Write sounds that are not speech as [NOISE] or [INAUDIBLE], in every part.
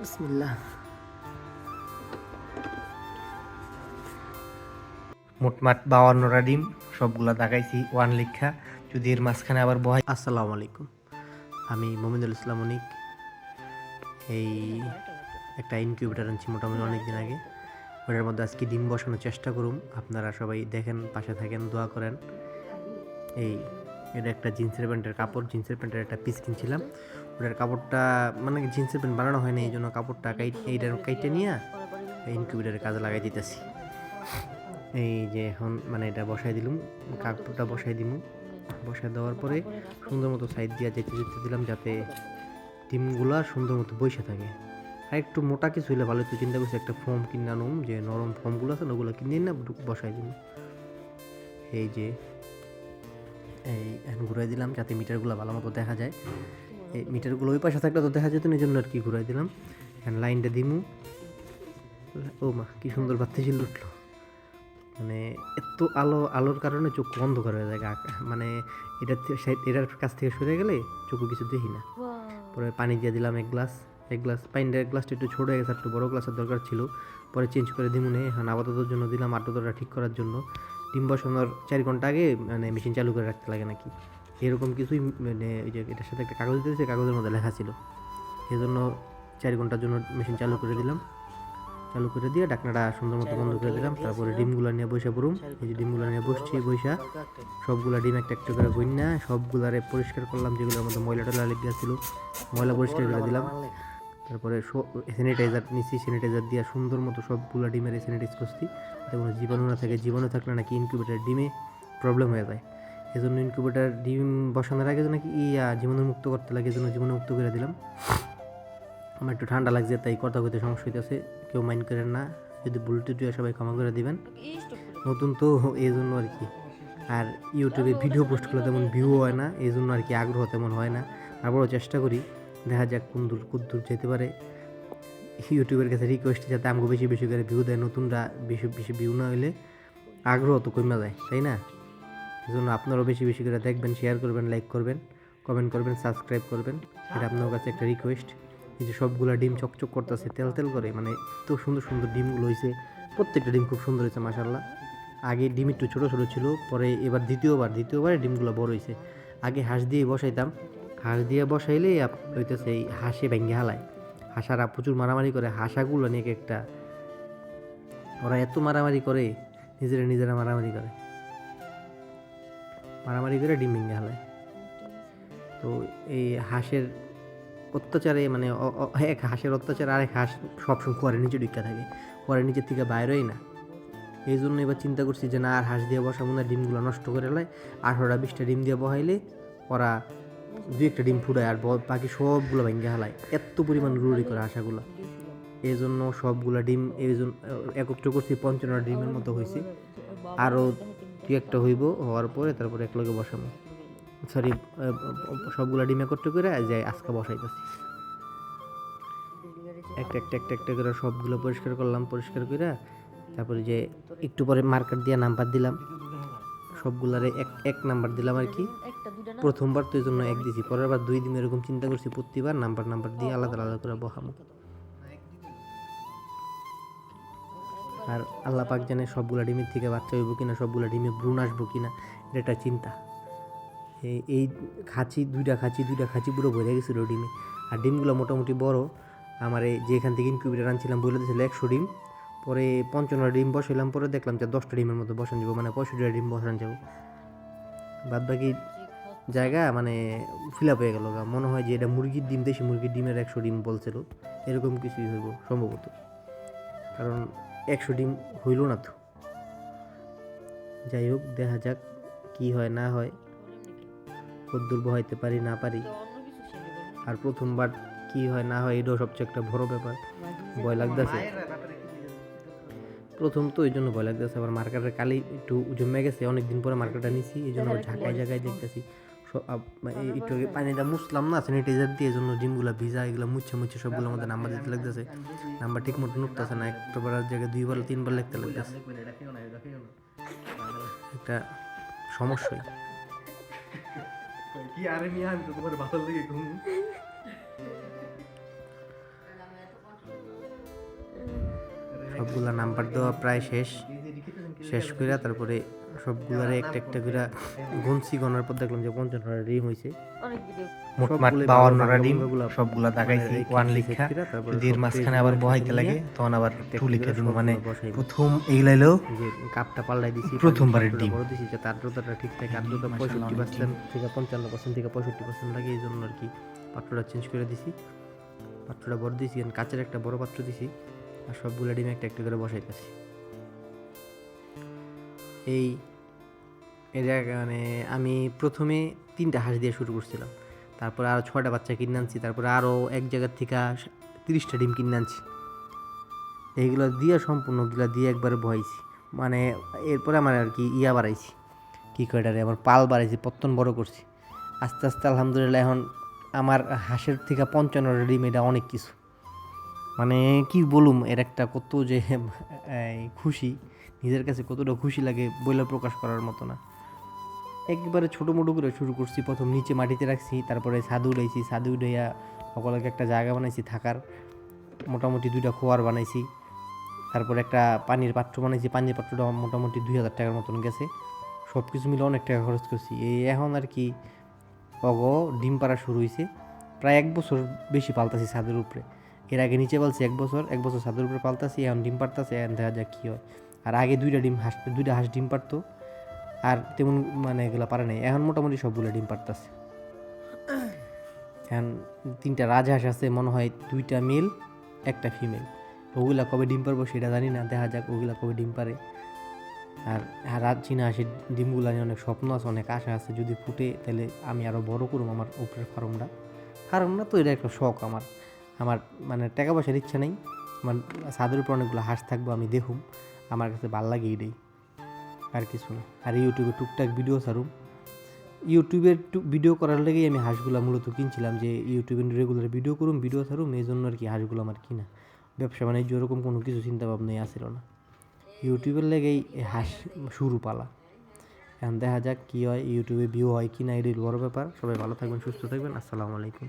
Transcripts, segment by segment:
বিসমিল্লাহ। মোটমাট বাউান্নটা ডিম সবগুলা দেখাইছি ওয়ান লিখা। যদি এর মাঝখানে আবার বহাই আসসালামু আলাইকুম। আমি মোমিনুল ইসলাম অনিক। এই একটা ইনকিউবেটার আনছি মোটামুটি অনেক দিন আগে। ওটার মধ্যে আজকে ডিম বসানোর চেষ্টা করুম। আপনারা সবাই দেখেন পাশে থাকেন দোয়া করেন। এই এটা একটা জিন্সের প্যান্টের কাপড়। জিন্সের প্যান্টের একটা পিস কিনছিলাম। ওটার কাপড়টা মানে জিন্সের প্যান্ট বানানো হয়নি এই জন্য কাপড়টা এইটার কাইটে নিয়ে ইনকিউবেটারের কাজে লাগাই দিতেছি। এই যে এখন মানে এটা বসাই দিলুম, কাপড়টা বসাই দিমু। বসাই দেওয়ার পরে সুন্দর মতো সাইড দিয়ে যেতে যেতে দিলাম যাতে ডিমগুলা সুন্দর মতো বসে থাকে। আর একটু মোটা কিছু হইলে ভালো তো চিন্তা করছি একটা ফর্ম কিনে আনুম, যে নরম ফর্মগুলো আছে ওগুলো কিনে না বসাই দিন এই যে, এই ঘুরাই দিলাম যাতে মিটারগুলো ভালো মতো দেখা যায়। এই মিটারগুলো ওই পাশে থাকলে তো দেখা যেত না এই জন্য আর কি ঘুরাই দিলাম। এখন লাইনটা দিমু। ও মা কি সুন্দর বাত্তিশীল উঠল। মানে এত আলো আলোর কারণে চোখ অন্ধকার হয়ে যায় মানে এটা এটার কাছ থেকে সরে গেলে চোখে কিছু দেখি না। পরে পানি দিয়ে দিলাম এক গ্লাস এক গ্লাস পানির এক গ্লাসটা একটু ছোটো হয়ে গেছে একটু বড় গ্লাসের দরকার ছিল। পরে চেঞ্জ করে দিমু দিমুনে এখন আপাততর জন্য দিলাম আটটা ঠিক করার জন্য। ডিম বসানোর চার ঘণ্টা আগে মানে মেশিন চালু করে রাখতে লাগে নাকি? এরকম কিছুই মানে ওই যে এটার সাথে একটা কাগজ দিয়েছে কাগজের মধ্যে লেখা ছিল। সেই জন্য চার ঘণ্টার জন্য মেশিন চালু করে দিলাম। চালু করে দিয়ে ডাকনাটা সুন্দর মতো বন্ধ করে দিলাম। তারপরে ডিমগুলো নিয়ে বসে পড়ুম। এই যে ডিমগুলো নিয়ে বসছি বৈশা সবগুলা ডিম একটা একটা করে বইনা সবগুলারে পরিষ্কার করলাম যেগুলোর মধ্যে ময়লা টয়লা লেগে ছিল ময়লা পরিষ্কার করে দিলাম। তারপরে স্যানিটাইজার নিচ্ছি স্যানিটাইজার দিয়ে সুন্দর মতো সবগুলো ডিমের স্যানিটাইজ করছি। যাতে কোনো জীবাণু না থাকে। জীবাণু থাকলে নাকি ইনকিউবেটার ডিমে প্রবলেম হয়ে যায়। এই জন্য ইনকিউবেটার ডিম বসানোর আগে নাকি ইয়া জীবাণু মুক্ত করতে লাগে এই জন্য জীবাণু মুক্ত করে দিলাম। আমার একটু ঠান্ডা লাগছে, তাই কথা কইতে সমস্যা হইতেছে, কেউ মাইন্ড করেন না, যদি ভুল টুটিও সবাই ক্ষমা করে দিবেন। নতুন তো এই জন্য আর কি। আর ইউটিউবে ভিডিও পোস্ট করলে তেমন ভিউ হয় না এই জন্য আর কি আগ্রহ তেমন হয় না। তারপরেও চেষ্টা করি, দেখা যাক কোন দূর কোন দূর যেতে পারে। ইউটিউবের কাছে রিকোয়েস্ট যাতে আমাকে বেশি বেশি করে ভিউ দেয়, নতুনরা বেশি বেশি ভিউ না হইলে আগ্রহ তো কমে যায়, তাই না? এই জন্য আপনারাও বেশি বেশি করে দেখবেন শেয়ার করবেন লাইক করবেন কমেন্ট করবেন সাবস্ক্রাইব করবেন। এটা আপনার কাছে একটা রিকোয়েস্ট এই যে সবগুলা ডিম চকচক করতেছে, তেল তেল করে মানে এত সুন্দর সুন্দর ডিমগুলো হয়েছে প্রত্যেকটা ডিম খুব সুন্দর হয়েছে মাসাল্লাহ আগে ডিম একটু ছোটো ছোটো ছিল, পরে এবার দ্বিতীয়বার, দ্বিতীয়বারে ডিমগুলো বড় হয়েছে আগে হাঁস দিয়ে বসাইতাম। হাঁস দিয়ে বসাইলে হইতেছে এই হাঁসে ভেঙ্গে হালায়। হাঁসারা প্রচুর মারামারি করে, হাঁসাগুলো নিয়ে একটা। ওরা এত মারামারি করে, নিজেরা নিজেরা মারামারি করে। মারামারি করে ডিম ভেঙ্গে হালায় তো এই হাঁসের অত্যাচারে মানে এক হাঁসের অত্যাচার আরেক হাঁস সবসময় কুয়ারের নিচে ঢুকা থাকে। কুয়ারের নিচের থেকে বাইরেই না। এই জন্য এবার চিন্তা করছি যে না, আর হাঁস দিয়ে বসাবো না, ডিমগুলো নষ্ট করে লাই আঠারোটা বিশটা ডিম দিয়ে বহাইলে ওরা দু একটা ডিম ফুটায় আর বাকি সবগুলো ভেঙে হালায় এত পরিমাণ রুড়ি করে হাঁসাগুলো। এই জন্য সবগুলো ডিম, এই জন্য একত্র করছি পঞ্চান্ন ডিমের মতো হয়েছে আরও দু একটা হইব, হওয়ার পরে তারপরে একলগে বসাবো সরি সবগুলা ডিম একত্র করে যাই আজকে বসাইতেছি। একটা একটা একটা একটা করে সবগুলো পরিষ্কার করলাম, পরিষ্কার করে তারপরে যে একটু পরে মার্কার দিয়ে নাম্বার দিলাম। সবগুলারে এক এক নাম্বার দিলাম আর কি। প্রথমবার তো এই জন্য এক দিছি, পরের বার দুই দিন এরকম চিন্তা করছি, প্রতিবার নাম্বার নাম্বার দিয়ে আলাদা আলাদা করে বহামো আর আল্লাহ পাক জানে সবগুলা ডিমের থেকে বাচ্চা হইব কিনা, সবগুলা ডিমে ভ্রূণ আসব কিনা, এটা একটা চিন্তা। এই খাঁচি, দুইটা খাঁচি দুইটা খাঁচি পুরো ভরে গেছিল ডিমে। আর ডিমগুলো মোটামুটি বড়। আমার এই যেখান থেকে ইনকিউবেটার আনছিলাম বলে দিয়েছিল একশো ডিম। পরে পঞ্চান্ন ডিম বসাইলাম, পরে দেখলাম যে দশটা ডিমের মতো বসান যাব মানে পঁয়ষট্টিটা ডিম বসান যাব। বাদ বাকি জায়গা মানে ফিল আপ হয়ে গেল। মনে হয় যে এটা মুরগির ডিম, দেশি মুরগির ডিমের একশো ডিম বলছিল। এরকম কিছুই হইব, সম্ভবত। কারণ একশো ডিম হইল না তো। যাই হোক, দেখা যাক কি হয়, না হয়। কদ্দুর বহাইতে পারি, না পারি। আর প্রথমবার কি হয়, না হয়, এটাও সবচেয়ে একটা বড় ব্যাপার। ভয় লাগতেছে। প্রথম তো ওই জন্য ভয় লাগতেছে, আবার মার্কেটের কালি একটু জমে গেছে, অনেকদিন পরে মার্কেটটা নিছি, এই জন্য ঝাঁকায় জায়গায় দেখতেছি। একটু আগে পানিটা মুছলাম না স্যানিটাইজার দিয়ে জন্য ডিমগুলো ভিজা এগুলো মুছে মুছে সবগুলো আমাদের নাম্বার দিতে লাগতেছে। নাম্বার ঠিক মতো নুকতেছে না একটাবার জায়গায় দুইবার তিনবার লিখতে লাগতেছে। একটা সমস্যাই। কি আরে মিয়া আমি তো তোমার ভালো লেগে ঘুম। সবগুলা নাম্বার দেওয়া প্রায় শেষ। শেষ কইরা তারপরে সবগুলারে একটা একটা করে গুনছি গনার পর দেখলাম যে পঞ্চান্নটা ডিম হয়েছে। ডিম সবগুলা দেখাইছি মানে ওয়ান রেখে লিখা যদি এর মাঝখানে আবার বহাইতে লাগে তখন আবার টু লিখে দিব মানে বসাই। প্রথম যে কাপটা পাল্টাই দিছি প্রথমবারের ডিম। বড় দিছি যাতে আর্দ্রতাটা ঠিক থাকে আর্দ্রতা পঁয়ষট্টি পার্সেন্ট থেকে পঞ্চান্ন পার্সেন্ট থেকে পঁয়ষট্টি পার্সেন্ট লাগে এই জন্য আর কি পাত্রটা চেঞ্জ করে দিছি। পাত্রটা বড় দিছি কারণ কাচের একটা বড় পাত্র দিছি আর সবগুলো ডিম একটা একটা করে বসাইতেছি। এই মানে আমি প্রথমে তিনটা হাঁস দিয়ে শুরু করছিলাম। তারপরে আরও ছটা বাচ্চা কিনে আনছি, তারপরে আরও এক জায়গার থেকে তিরিশটা ডিম কিনে আনছি। এইগুলো দিয়ে সম্পূর্ণগুলো দিয়ে একবারে বহাইছি। মানে এরপরে আমার আর কি ইয়া বাড়াইছি। কী কয়টারে আমার পাল বাড়াইছি, পত্তন বড় করছি। আস্তে আস্তে আলহামদুলিল্লাহ এখন আমার হাঁসের থেকে পঞ্চান্ন ডিম, এটা অনেক কিছু। মানে কি বলুম, এর একটা কত যে [LAUGHS] খুশি, নিজের কাছে কতটা খুশি লাগে বইলে প্রকাশ করার মতো না। একবারে ছোটো মোটো করে শুরু করছি, প্রথম নিচে মাটিতে রাখছি, তারপরে ছাদু উড়াইছি ছাদু উড়াইয়া সকলকে একটা জায়গা বানাইছি থাকার। মোটামুটি দুইটা খোয়ার বানাইছি, তারপর একটা পানির পাত্র বানাইছি, পানির পাত্রটা মোটামুটি দুই হাজার টাকার মতন গেছে। সব কিছু মিলে অনেক টাকা খরচ করছি। এই এখন আর কি, অগ, ডিম পাড়া শুরু হয়েছে প্রায় এক বছর বেশি পালতাছি ছাদের উপরে। এর আগে নিচে পালছি এক বছর এক বছর ছাদের উপরে পালতাছি, এখন ডিম পারতাছে এখন দেখা যাক কী হয়। আর আগে দুইটা ডিম হাঁস, দুইটা হাঁস ডিম পারতো আর তেমন মানে এগুলো পারে নাই। এখন মোটামুটি সবগুলো ডিম পারতাছে এখন তিনটা রাজহাঁস আছে, মনে হয় দুইটা মেল একটা ফিমেল ওগুলা কবে ডিম পারব সেটা জানি না, দেখা যাক ওগুলা কবে ডিম পারে আর রাত চীনা হাঁসের ডিমগুলো নিয়ে অনেক স্বপ্ন আছে, অনেক আশা আছে, যদি ফুটে তাহলে আমি আরও বড় করব আমার উপরের ফার্মটা। ফার্মটা তো এটা একটা শখ আমার। আমার মানে টাকা পয়সার ইচ্ছা নেই। আমার ছাদের উপর অনেকগুলো হাঁস থাকব, আমি দেখুম। আমার কাছে ভালো লাগে এটাই। আর কিছু না। আর ইউটিউবে টুকটাক ভিডিও ছাড়ুম। ইউটিউবের ভিডিও করার লেগেই আমি হাঁসগুলো মূলত কিনছিলাম যে ইউটিউবে রেগুলার ভিডিও করুম ভিডিও ছাড়ুম এই জন্য আর কি হাঁসগুলো আমার কিনা। ব্যবসা বাণিজ্য ওরকম কোনো কিছু চিন্তা ভাবনাই আসছিল না। ইউটিউবের লেগেই হাঁস শুরু পালা। এখন দেখা যাক কী হয়, ইউটিউবে ভিউ হয় কি না এটাই বড় ব্যাপার। সবাই ভালো থাকবেন, সুস্থ থাকবেন। আসসালামু আলাইকুম।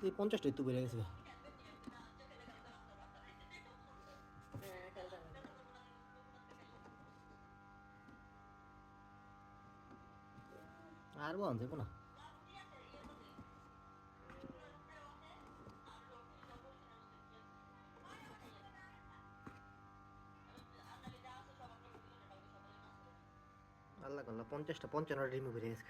তুই পঞ্চাশটা একটু বেড়ে গেছে আর বল দেবো না। আল্লাহ করলাম পঞ্চাশটা, পঞ্চান্নটা ডিম বেড়ে গেছে।